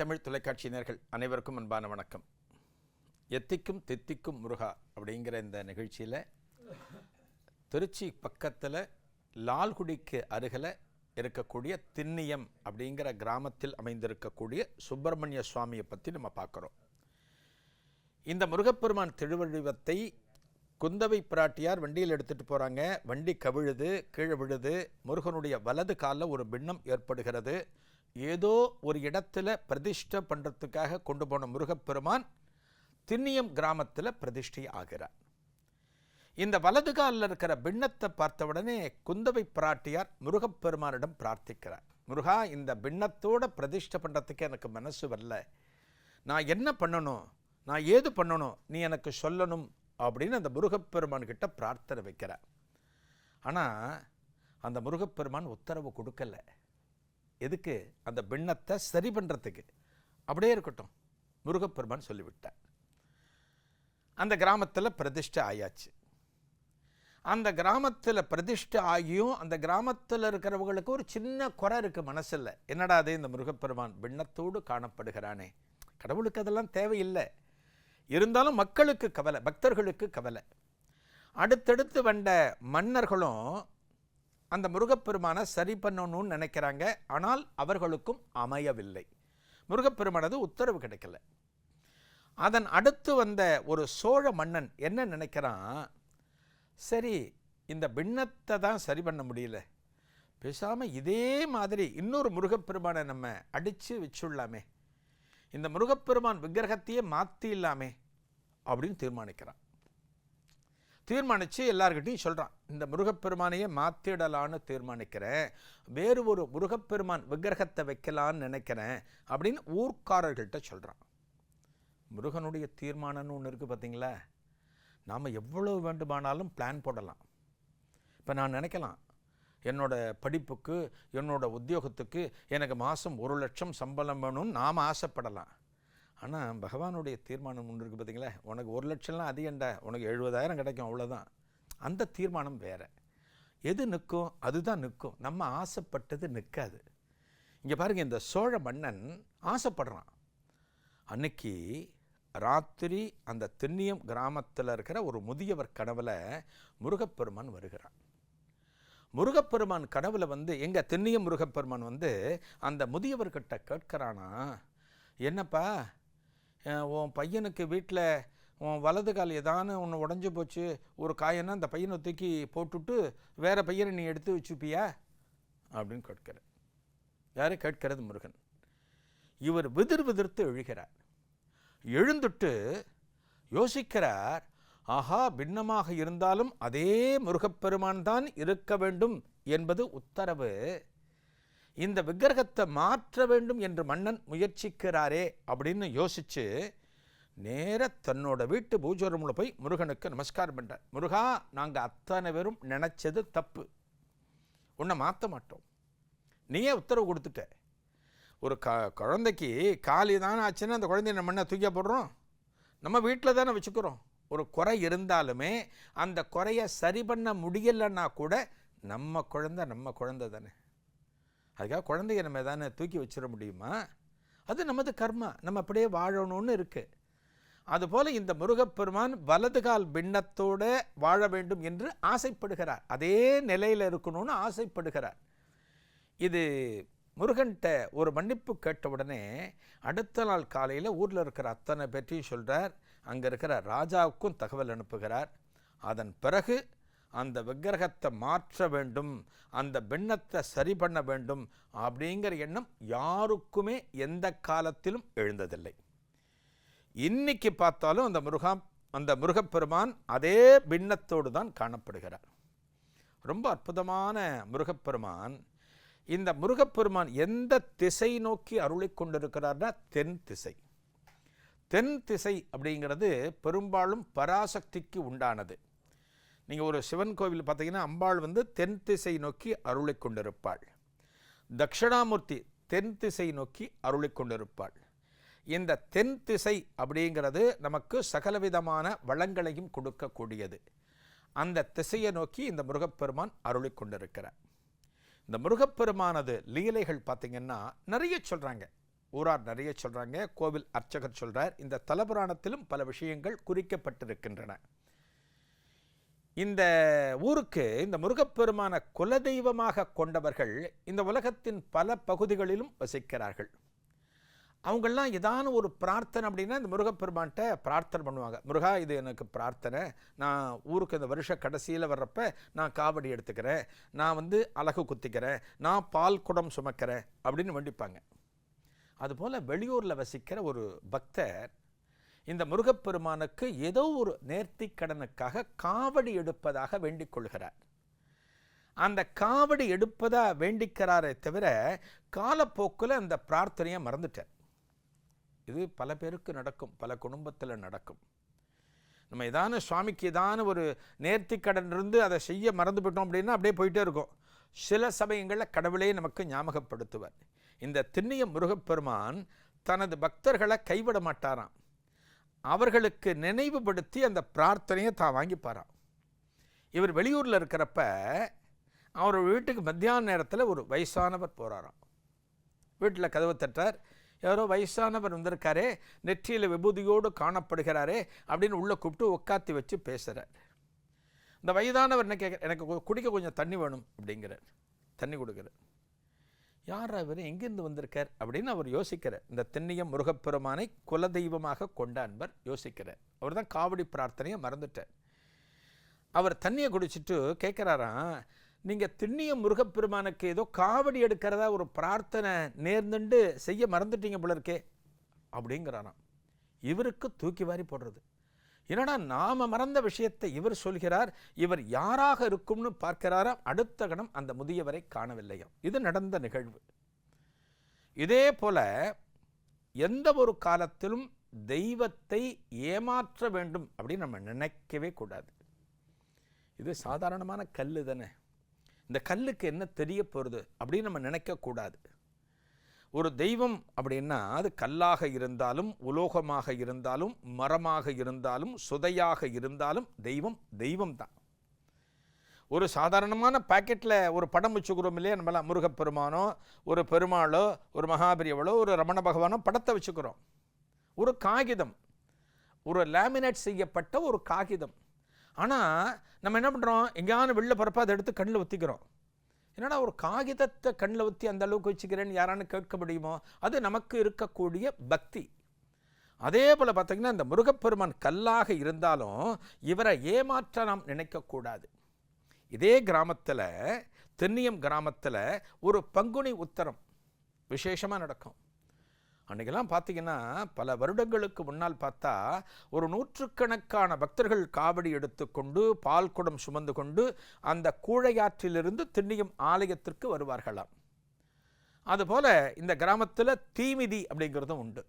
தமிழ் தொலைக்காட்சியினர்கள் அனைவருக்கும் அன்பான வணக்கம். எத்திக்கும் தித்திக்கும் முருகா அப்படிங்கிற இந்த நிகழ்ச்சியில் திருச்சி பக்கத்தில் லால்குடிக்கு அருகில் இருக்கக்கூடிய திண்ணியம் அப்படிங்கிற கிராமத்தில் அமைந்திருக்கக்கூடிய சுப்பிரமணிய சுவாமியை பற்றி நம்ம பார்க்குறோம். இந்த முருகப்பெருமான் திருவடிவத்தை குந்தவை பிராட்டியார் வண்டியில் எடுத்துகிட்டு போகிறாங்க வண்டி கவிழுது கீழே விழுது. முருகனுடைய வலது காலில் ஒரு பின்னம் ஏற்படுகிறது. ஏதோ ஒரு இடத்துல பிரதிஷ்டை பண்ணுறதுக்காக கொண்டு போன முருகப்பெருமான் திண்ணியம் கிராமத்தில் பிரதிஷ்டை ஆகிறார். இந்த வலது காலில் இருக்கிற பின்னத்தை பார்த்த உடனே குந்தவை பிராட்டியார் முருகப்பெருமானிடம் பிரார்த்திக்கிறார். முருகா இந்த பின்னத்தோட பிரதிஷ்டை பண்ணுறதுக்கு எனக்கு மனசு வரல. நான் என்ன பண்ணணும்? நான் ஏது பண்ணணும்? நீ எனக்கு சொல்லணும் அப்படின்னு அந்த முருகப்பெருமான் கிட்ட பிரார்த்தனை வைக்கிறார். ஆனால் அந்த முருகப்பெருமான் உத்தரவு கொடுக்கல. எதுக்கு? அந்த பின்னத்தை சரி பண்ணுறதுக்கு அப்படியே இருக்கட்டும். முருகப்பெருமான் சொல்லிவிட்டார். அந்த கிராமத்தில் பிரதிஷ்டை ஆயாச்சு. அந்த கிராமத்தில் பிரதிஷ்டை ஆகியும் அந்த கிராமத்தில் இருக்கிறவங்களுக்கு ஒரு சின்ன குறை இருக்குது மனசில். என்னடா அது இந்த முருகப்பெருமான் பின்னத்தோடு காணப்படுகிறானே? கடவுளுக்கு அதெல்லாம் தேவையில்லை. இருந்தாலும் மக்களுக்கு கவலை பக்தர்களுக்கு கவலை. அடுத்தடுத்து வந்த மன்னர்களும் அந்த முருகப்பெருமானை சரி பண்ணணும்னு நினைக்கிறாங்க. ஆனால் அவர்களுக்கும் அமையவில்லை. முருகப்பெருமானது உத்தரவு கிடைக்கல. அதன் அடுத்து வந்த ஒரு சோழ மன்னன் என்ன நினைக்கிறான்? சரி இந்த பின்னத்தை தான் சரி பண்ண முடியல. பேசாமல் இதே மாதிரி இன்னொரு முருகப்பெருமானை நம்ம அடித்து வச்சுடலாமே. இந்த முருகப்பெருமான் விக்கிரகத்தையே மாற்றிடலாமே அப்படின்னு தீர்மானிக்கிறான். தீர்மானித்து எல்லார்கிட்டையும் சொல்கிறான் இந்த முருகப்பெருமானையே மாற்றிடலான்னு தீர்மானிக்கிறேன். வேறு ஒரு முருகப்பெருமான் விக்கிரகத்தை வைக்கலான்னு நினைக்கிறேன் அப்படின்னு ஊர்க்காரர்கள்ட்ட சொல்கிறான் முருகனுடைய தீர்மானம்னு ஒன்று இருக்குது பார்த்தீங்களா நாம் எவ்வளவு வேண்டுமானாலும் பிளான் போடலாம். இப்போ நான் நினைக்கலாம் என்னோட படிப்புக்கு என்னோடய உத்தியோகத்துக்கு எனக்கு மாதம் ஒரு லட்சம் சம்பளம் வேணும்னு நாம் ஆசைப்படலாம். ஆனால் பகவானுடைய தீர்மானம் ஒன்று இருக்குது பார்த்தீங்களா உனக்கு ஒரு லட்சம்லாம் அதிகண்டா உனக்கு எழுபதாயிரம் கிடைக்கும் அவ்வளோதான் அந்த தீர்மானம் வேறு. எது நிற்கும்? அதுதான் நிற்கும். நம்ம ஆசைப்பட்டது நிற்காது. இங்கே பாருங்கள் இந்த சோழ மன்னன் ஆசைப்படுறான். அன்னைக்கு ராத்திரி அந்த தென்னியம் கிராமத்தில் இருக்கிற ஒரு முதியவர் கனவில் முருகப்பெருமான் வருகிறான். முருகப்பெருமான் கனவில் வந்து எங்கள் தென்னியம் முருகப்பெருமான் வந்து அந்த முதியவர்கிட்ட கேட்கிறானா என்னப்பா உன் பையனுக்கு வீட்டில் உன் வலது கால் ஏதானு ஒன்று உடஞ்சி போச்சு ஒரு காயன்னா அந்த பையனை தூக்கி போட்டுட்டு வேற பையனை நீ எடுத்து வச்சுப்பியா? அப்படின்னு கேட்கிற யார்? கேட்கிறது முருகன். இவர் விதிர் விதிர்த்து எழுகிறார். எழுந்துட்டு யோசிக்கிறார் ஆஹா பின்னமாக இருந்தாலும் அதே முருகப்பெருமான் தான் இருக்க வேண்டும் என்பது உத்தரவு. இந்த விக்கிரகத்தை மாற்ற வேண்டும் என்று மன்னன் முயற்சிக்கிறாரே அப்படின்னு யோசிச்சு நேர தன்னோட வீட்டு பூஜை ரூமில் போய் முருகனுக்கு நமஸ்காரம் பண்ணுறார் முருகா நாங்கள் அத்தனை பேரும் நினச்சது தப்பு. உன்னை மாற்ற மாட்டோம். நீயே உத்தரவு கொடுத்துட்ட. ஒரு க குழந்தைக்கு காலி தானே ஆச்சுன்னா அந்த குழந்தைய நம்ம என்ன தூக்கியா போடுறோம்? நம்ம வீட்டில் தானே வச்சுக்கிறோம். ஒரு குறை இருந்தாலுமே அந்த குறையை சரி பண்ண முடியலைன்னா கூட நம்ம குழந்த நம்ம குழந்த தானே. அதுக்காக குழந்தைய நம்ம தானே தூக்கி வச்சிட முடியுமா? அது நமது கர்மா. நம்ம அப்படியே வாழணும்னு இருக்குது அதுபோல் இந்த முருகப்பெருமான் வலது கால் பின்னத்தோட வாழ வேண்டும் என்று ஆசைப்படுகிறார். அதே நிலையில் இருக்கணும்னு ஆசைப்படுகிறார். இது முருகன்கிட்ட ஒரு மன்னிப்பு கேட்ட உடனே அடுத்த நாள் காலையில் ஊரில் இருக்கிற அத்தனை பேற்றையும் சொல்கிறார் அங்கே இருக்கிற ராஜாவுக்கும் தகவல் அனுப்புகிறார். அதன் பிறகு அந்த விக்கிரகத்தை மாற்ற வேண்டும் அந்த பின்னத்தை சரி பண்ண வேண்டும் அப்படிங்கிற எண்ணம் யாருக்குமே எந்த காலத்திலும் எழுந்ததில்லை. இன்னைக்கு பார்த்தாலும் அந்த முருகா அந்த முருகப்பெருமான் அதே பின்னத்தோடு தான் காணப்படுகிறார். ரொம்ப அற்புதமான முருகப்பெருமான். இந்த முருகப்பெருமான் எந்த திசை நோக்கி அருளிக் கொண்டிருக்கிறார்னா தென் திசை. தென் திசை அப்படிங்கிறது பெரும்பாலும் பராசக்திக்கு உண்டானது. நீங்கள் ஒரு சிவன் கோவில் பார்த்தீங்கன்னா அம்பாள் வந்து தென் திசை நோக்கி அருளிக் கொண்டிருப்பாள். தக்ஷணாமூர்த்தி தென் திசை நோக்கி அருளை கொண்டிருப்பாள். இந்த தென் திசை அப்படிங்கிறது நமக்கு சகலவிதமான வளங்களையும் கொடுக்கக்கூடியது. அந்த திசையை நோக்கி இந்த முருகப்பெருமான் அருளை கொண்டிருக்கிறார். இந்த முருகப்பெருமானது லீலைகள் பார்த்தீங்கன்னா நிறைய சொல்கிறாங்க ஊரார் நிறைய சொல்கிறாங்க கோவில் அர்ச்சகர் சொல்கிறார் இந்த தலபுராணத்திலும் பல விஷயங்கள் குறிக்கப்பட்டிருக்கின்றன. இந்த ஊருக்கு இந்த முருகப்பெருமான குலதெய்வமாக கொண்டவர்கள் இந்த உலகத்தின் பல பகுதிகளிலும் வசிக்கிறார்கள். அவங்கெல்லாம் ஏதான ஒரு பிரார்த்தனை அப்படின்னா இந்த முருகப்பெருமான்கிட்ட பிரார்த்தனை பண்ணுவாங்க. முருகா இது எனக்கு பிரார்த்தனை. நான் ஊருக்கு இந்த வருஷ கடைசியில் வர்றப்ப நான் காவடி எடுத்துக்கிறேன். நான் வந்து அழகு குத்திக்கிறேன். நான் பால் குடம் சுமக்கிறேன். அப்படின்னு வேண்டிப்பாங்க. அதுபோல் வெளியூரில் வசிக்கிற ஒரு பக்தர் இந்த முருகப்பெருமானுக்கு ஏதோ ஒரு நேர்த்திக்கடனுக்காக காவடி எடுப்பதாக வேண்டிக் கொள்கிறார். அந்த காவடி எடுப்பதா வேண்டிக்கிறாரே தவிர காலப்போக்கில் அந்த பிரார்த்தனையை மறந்துட்டார். இது பல பேருக்கு நடக்கும் பல குடும்பத்தில் நடக்கும். நம்ம ஏதான சுவாமிக்கு ஏதான ஒரு நேர்த்திக்கடன் இருந்து அதை செய்ய மறந்து போயிட்டோம் அப்படின்னா அப்படியே போயிட்டே இருக்கும். சில சமயங்களில் கடவுளே நமக்கு ஞாபகப்படுத்துவார். இந்த திண்ணிய முருகப்பெருமான் தனது பக்தர்களை கைவிட மாட்டாராம். அவர்களுக்கு நினைவுபடுத்தி அந்த பிரார்த்தனையை தான் வாங்கிப்பாராம். இவர் வெளியூரில் இருக்கிறப்ப அவர் வீட்டுக்கு மத்தியான நேரத்தில் ஒரு வயசானவர் போகிறாராம் வீட்டில் கதவு தட்டார் யாரோ வயசானவர் வந்திருக்காரே நெற்றியில் விபூதியோடு காணப்படுகிறாரே அப்படின்னு உள்ளே கூப்பிட்டு உட்காத்தி வச்சு பேசுகிறார் இந்த வயதானவர் என்ன கேட்க எனக்கு குடிக்க கொஞ்சம் தண்ணி வேணும் அப்படிங்கிறார். தண்ணி கொடுக்குறார். யார் அவர் எங்கேருந்து வந்திருக்கார்? அப்படின்னு அவர் யோசிக்கிறார். இந்த தென்னியம் முருகப்பெருமானை குலதெய்வமாக கொண்ட அன்பர் யோசிக்கிறார். அவர் தான் காவடி பிரார்த்தனையை மறந்துட்டார். அவர் தண்ணியை குடிச்சிட்டு கேட்குறாராம் நீங்கள் திண்ணிய முருகப்பெருமானுக்கு ஏதோ காவடி எடுக்கிறதா ஒரு பிரார்த்தனை நேர்ந்துண்டு செய்ய மறந்துட்டீங்க போல இருக்கே அப்படிங்கிறாராம். இவருக்கு தூக்கி வாரி போடுறது. என்னடா நாம மறந்த விஷயத்தை இவர் சொல்கிறார் இவர் யாராக இருக்கும்னு பார்க்கிறாராம். அடுத்த கணம் அந்த முதியவரை காணவில்லையாம் இது நடந்த நிகழ்வு. இதே போல எந்த ஒரு காலத்திலும் தெய்வத்தை ஏமாற்ற வேண்டும் அப்படின்னு நம்ம நினைக்கவே கூடாது. இது சாதாரணமான கல் தானே. இந்த கல்லுக்கு என்ன தெரிய போகிறது அப்படின்னு நம்ம நினைக்கக்கூடாது ஒரு தெய்வம் அப்படின்னா அது கல்லாக இருந்தாலும் உலோகமாக இருந்தாலும் மரமாக இருந்தாலும் சுதையாக இருந்தாலும் தெய்வம் தெய்வம் தான். ஒரு சாதாரணமான பாக்கெட்டில் ஒரு படம் வச்சுக்கிறோம் இல்லையா? நம்மளாம் முருகப்பெருமானோ ஒரு பெருமாளோ ஒரு மகாபிரியவளோ ஒரு ரமண பகவானோ படத்தை வச்சுக்கிறோம். ஒரு காகிதம். ஒரு லேமினேட் செய்யப்பட்ட ஒரு காகிதம். ஆனால் நம்ம என்ன பண்ணுறோம் எங்கேயாவது வெளில போகிறப்ப அதை எடுத்து கண்ணில் ஒத்திக்கிறோம். என்னடா ஒரு காகிதத்தை கண்ணில் ஊற்றி அந்த அளவுக்கு வச்சுக்கிறேன்னு யாரானு கேட்க முடியுமோ? அது நமக்கு இருக்கக்கூடிய பக்தி. அதே போல் பார்த்தீங்கன்னா இந்த முருகப்பெருமான் கல்லாக இருந்தாலும் இவரை ஏமாற்ற நாம் நினைக்கக்கூடாது. இதே கிராமத்தில் தென்னியம் கிராமத்தில் ஒரு பங்குனி உத்தரம் விசேஷமாக நடக்கும். அன்றைக்கெல்லாம் பார்த்தீங்கன்னா பல வருடங்களுக்கு முன்னால் பார்த்தா ஒரு நூற்றுக்கணக்கான பக்தர்கள் காவடி எடுத்துக்கொண்டு பால் குடம் சுமந்து கொண்டு அந்த கூழையாற்றிலிருந்து திண்ணியம் ஆலயத்திற்கு வருவார்களாம். அதுபோல் இந்த கிராமத்தில் தீமிதி அப்படிங்கிறதும் உண்டு.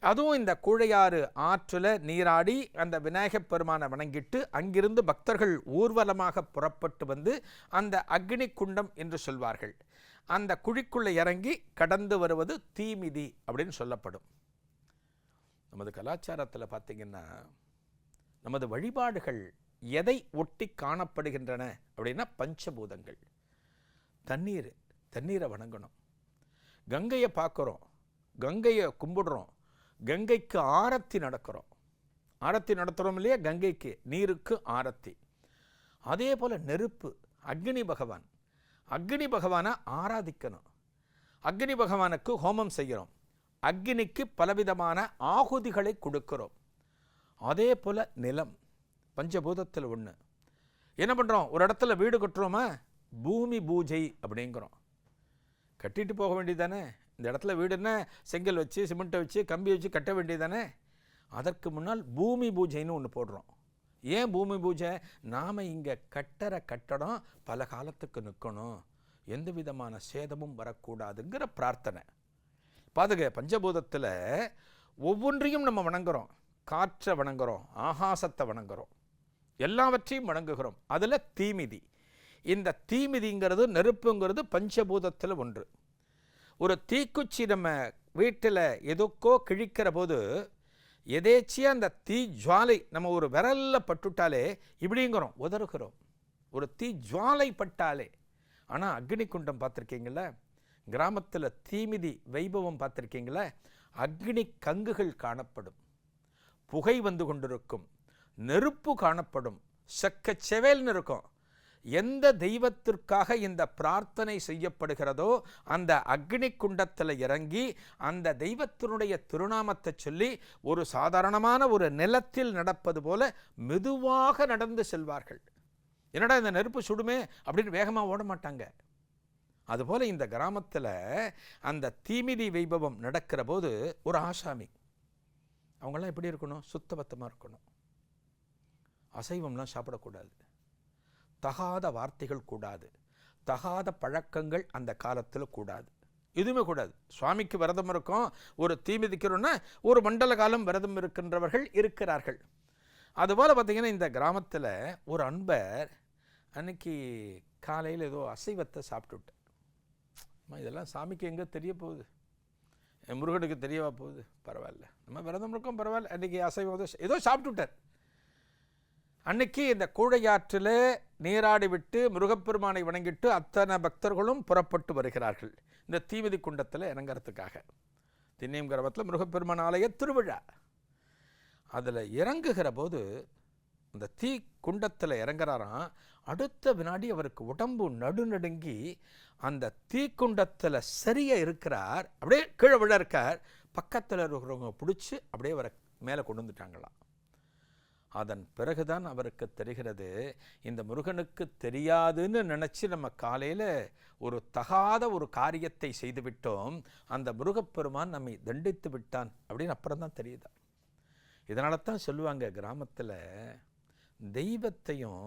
அதுவும் இந்த கூழையாறு ஆற்றில் நீராடி அந்த விநாயகப் பெருமானை வணங்கிட்டு அங்கிருந்து பக்தர்கள் ஊர்வலமாக புறப்பட்டு வந்து அந்த அக்னி குண்டம் என்று சொல்வார்கள். அந்த குழிக்குள்ளே இறங்கி கடந்து வருவது தீமிதி அப்படின்னு சொல்லப்படும். நமது கலாச்சாரத்தில் பார்த்தீங்கன்னா நமது வழிபாடுகள் எதை ஒட்டி காணப்படுகின்றன அப்படின்னா பஞ்சபூதங்கள். தண்ணீர் தண்ணீரை வணங்கணும். கங்கையை பார்க்குறோம் கங்கையை கும்பிடுறோம் கங்கைக்கு ஆரத்தி நடக்கிறோம். ஆரத்தி நடத்துகிறோம் இல்லையா? கங்கைக்கு நீருக்கு ஆரத்தி. அதே போல் நெருப்பு அக்னி பகவான் அக்னி பகவானை ஆராதிக்கணும். அக்னி பகவானுக்கு ஹோமம் செய்கிறோம் அக்னிக்கு பலவிதமான ஆகுதிகளை கொடுக்கிறோம். அதே போல் நிலம் பஞ்சபூதத்தில் ஒன்று என்ன பண்ணுறோம் ஒரு இடத்துல வீடு கட்டுறோமா? பூமி பூஜை அப்படிங்கிறோம். கட்டிட்டு போக வேண்டியதானே இந்த இடத்துல வீடுன்னா செங்கல் வச்சு சிமெண்ட்டை வச்சு கம்பி வச்சு கட்ட வேண்டியதானே அதற்கு முன்னால் பூமி பூஜைன்னு ஒன்று போடுறோம். ஏன் பூமி பூஜை? நாம் இங்கே கட்டற கட்டடம் பல காலத்துக்கு நிற்கணும். எந்த விதமான சேதமும் வரக்கூடாதுங்கிற பிரார்த்தனை. பாதுக பஞ்சபூதத்தில் ஒவ்வொன்றையும் நம்ம வணங்குறோம். காற்றை வணங்குறோம் ஆகாசத்தை வணங்குறோம். எல்லாவற்றையும் வணங்குகிறோம். அதில் தீமிதி. இந்த தீமிதிங்கிறது நெருப்புங்கிறது பஞ்சபூதத்தில் ஒன்று. ஒரு தீக்குச்சி நம்ம வீட்டில் எதுக்கோ கிழிக்கிற போது எதேச்சியாக அந்த தீ ஜுவாலை நம்ம ஒரு விரலில் பட்டுட்டாலே இப்படிங்கிறோம் உதறுகிறோம். ஒரு தீ ஜுவாலை பட்டாலே. ஆனால் அக்னி குண்டம் பார்த்துருக்கீங்கள கிராமத்தில் தீமிதி வைபவம் பார்த்துருக்கீங்கள அக்னி கங்குகள் காணப்படும். புகை வந்து கொண்டிருக்கும். நெருப்பு காணப்படும். செக்க செவேல்னு இருக்கும். எந்த தெய்வத்திற்காக இந்த பிரார்த்தனை செய்யப்படுகிறதோ அந்த அக்னி குண்டத்தில் இறங்கி அந்த தெய்வத்தினுடைய திருநாமத்தை சொல்லி ஒரு சாதாரணமான ஒரு நிலத்தில் நடப்பது போல மெதுவாக நடந்து செல்வார்கள். என்னடா இந்த நெருப்பு சுடுமே அப்படின்னு வேகமாக ஓட மாட்டாங்க. அதுபோல் இந்த கிராமத்தில் அந்த தீமிதி வைபவம் நடக்கிற போது ஒரு ஆசாமி அவங்கெல்லாம் எப்படி இருக்கணும்? சுத்தபத்தமாக இருக்கணும். அசைவம்லாம் சாப்பிடக்கூடாது. தகாத வார்த்தைகள் கூடாது. தகாத பழக்கங்கள் அந்த காலத்தில் கூடாது. எதுவுமே கூடாது. சுவாமிக்கு விரதம் இருக்கும் ஒரு தீ மிதிக்கிறோன்னா ஒரு மண்டல காலம் விரதம் இருக்கின்றவர்கள் இருக்கிறார்கள். அதுபோல் பார்த்திங்கன்னா இந்த கிராமத்தில் ஒரு அன்பர் அன்னைக்கு காலையில் ஏதோ அசைவத்தை சாப்பிட்டுவிட்டார் இதெல்லாம் சாமிக்கு எங்கே தெரிய போகுது? என் முருகனுக்கு தெரியவா போகுது? பரவாயில்ல. நம்ம விரதம் இருக்கோம் பரவாயில்ல. அன்றைக்கி அசைவம் ஏதோ ஏதோ சாப்பிட்டுட்டார் அன்னைக்கு இந்த கூழையாற்றில் நீராடிவிட்டு முருகப்பெருமானை வணங்கிட்டு அத்தனை பக்தர்களும் புறப்பட்டு வருகிறார்கள். இந்த தீவிதி குண்டத்தில் இறங்கிறதுக்காக. திண்ணியம் கிராமத்தில் முருகப்பெருமான் ஆலய திருவிழா. அதில் இறங்குகிற போது அந்த தீ குண்டத்தில் இறங்குறாராம். அடுத்த வினாடி அவருக்கு உடம்பு நடுநடுங்கி அந்த தீக்குண்டத்தில் சரியாக இருக்கிறார். அப்படியே கீழே விழ இருக்கார். பக்கத்தில் இருக்கிறவங்க பிடிச்சி அப்படியே அவரை மேலே கொண்டு வந்துட்டாங்களாம். அதன் பிறகுதான் அவருக்கு தெரிகிறது இந்த முருகனுக்கு தெரியாதுன்னு நினச்சி நம்ம காலையில் ஒரு தகாத ஒரு காரியத்தை செய்துவிட்டோம் அந்த முருகப்பெருமான் நம்மை தண்டித்து விட்டான் அப்படின்னு அப்புறம் தான் தெரியுதா. இதனால தான் சொல்லுவாங்க கிராமத்தில் தெய்வத்தையும்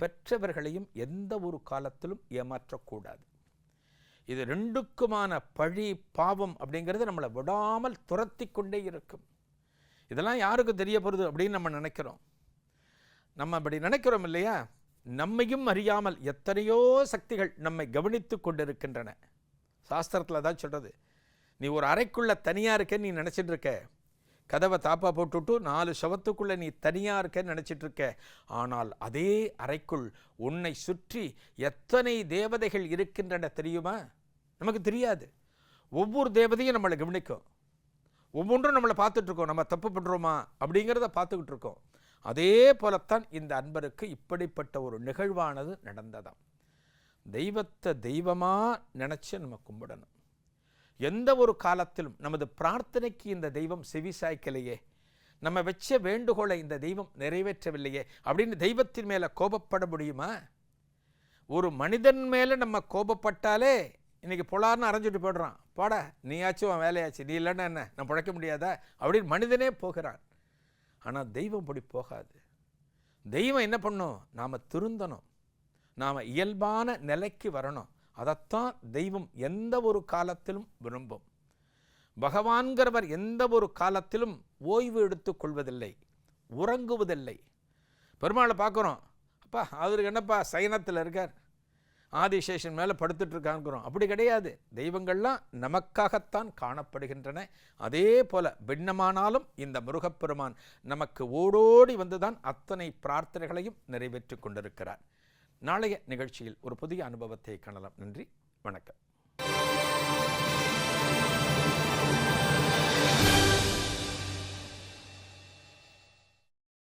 பெற்றவர்களையும் எந்த ஒரு காலத்திலும் ஏமாற்றக்கூடாது. இது ரெண்டுக்குமான பழி பாவம் அப்படிங்கிறது நம்மளை விடாமல் துரத்தி கொண்டே இருக்கும். இதெல்லாம் யாருக்கு தெரிய போகிறது அப்படின்னு நம்ம நினைக்கிறோம். நம்ம அப்படி நினைக்கிறோம் இல்லையா? நம்மையும் அறியாமல் எத்தனையோ சக்திகள் நம்மை கவனித்து கொண்டிருக்கின்றன. சாஸ்திரத்தில் தான் சொல்கிறது நீ ஒரு அறைக்குள்ளே தனியாக இருக்கேன்னு நீ நினச்சிட்டு இருக்க. கதவை தாப்பா போட்டுவிட்டு நாலு சவத்துக்குள்ளே நீ தனியாக இருக்கேன்னு நினச்சிட்டு இருக்க. ஆனால் அதே அறைக்குள் உன்னை சுற்றி எத்தனை தேவதைகள் இருக்கின்றன தெரியுமா? நமக்கு தெரியாது. ஒவ்வொரு தேவதையும் நம்மளை கவனிக்கும். ஒவ்வொன்றும் நம்மளை பார்த்துட்ருக்கோம். நம்ம தப்பு பண்ணுறோமா அப்படிங்கிறத பார்த்துக்கிட்டு இருக்கோம் அதே போலத்தான் இந்த அன்பருக்கு இப்படிப்பட்ட ஒரு நிகழ்வானது நடந்ததாம். தெய்வத்தை தெய்வமாக நினச்சி நம்ம கும்பிடணும். எந்த ஒரு காலத்திலும் நமது பிரார்த்தனைக்கு இந்த தெய்வம் செவி சாய்க்கலையே. நம்ம வச்ச வேண்டுகோளை இந்த தெய்வம் நிறைவேற்றவில்லையே அப்படின்னு தெய்வத்தின் மேலே கோபப்பட முடியுமா? ஒரு மனிதன் மேலே நம்ம கோபப்பட்டாலே இன்றைக்கி பொலார்னு அரைஞ்சிட்டு போய்டுறான். போட நீயாச்சும் அவன் வேலையாச்சு. நீ இல்லைன்னா என்ன? நான் பிழைக்க முடியாதா? அப்படின்னு மனிதனே போகிறான். ஆனால் தெய்வம் அப்படி போகாது. தெய்வம் என்ன பண்ணும்? நாம் திருந்தணும். நாம் இயல்பான நிலைக்கு வரணும். அதைத்தான் தெய்வம் எந்த ஒரு காலத்திலும் விரும்பும். பகவான்கிறவர் எந்த ஒரு காலத்திலும் ஓய்வு எடுத்துக் கொள்வதில்லை. உறங்குவதில்லை. பெருமாளை பார்க்குறோம். அப்பா அவருக்கு என்னப்பா? சயனத்தில் இருக்கார். ஆதிசேஷன் மேலே படுத்துட்டு இருக்காங்கிறோம் அப்படி கிடையாது. தெய்வங்கள்லாம் நமக்காகத்தான் காணப்படுகின்றன. அதே போல பின்னமானாலும் இந்த முருகப்பெருமான் நமக்கு ஓடோடி வந்துதான் அத்தனை பிரார்த்தனைகளையும் நிறைவேற்றி கொண்டிருக்கிறார். நாளைய நிகழ்ச்சியில் ஒரு புதிய அனுபவத்தை காணலாம். நன்றி. வணக்கம்.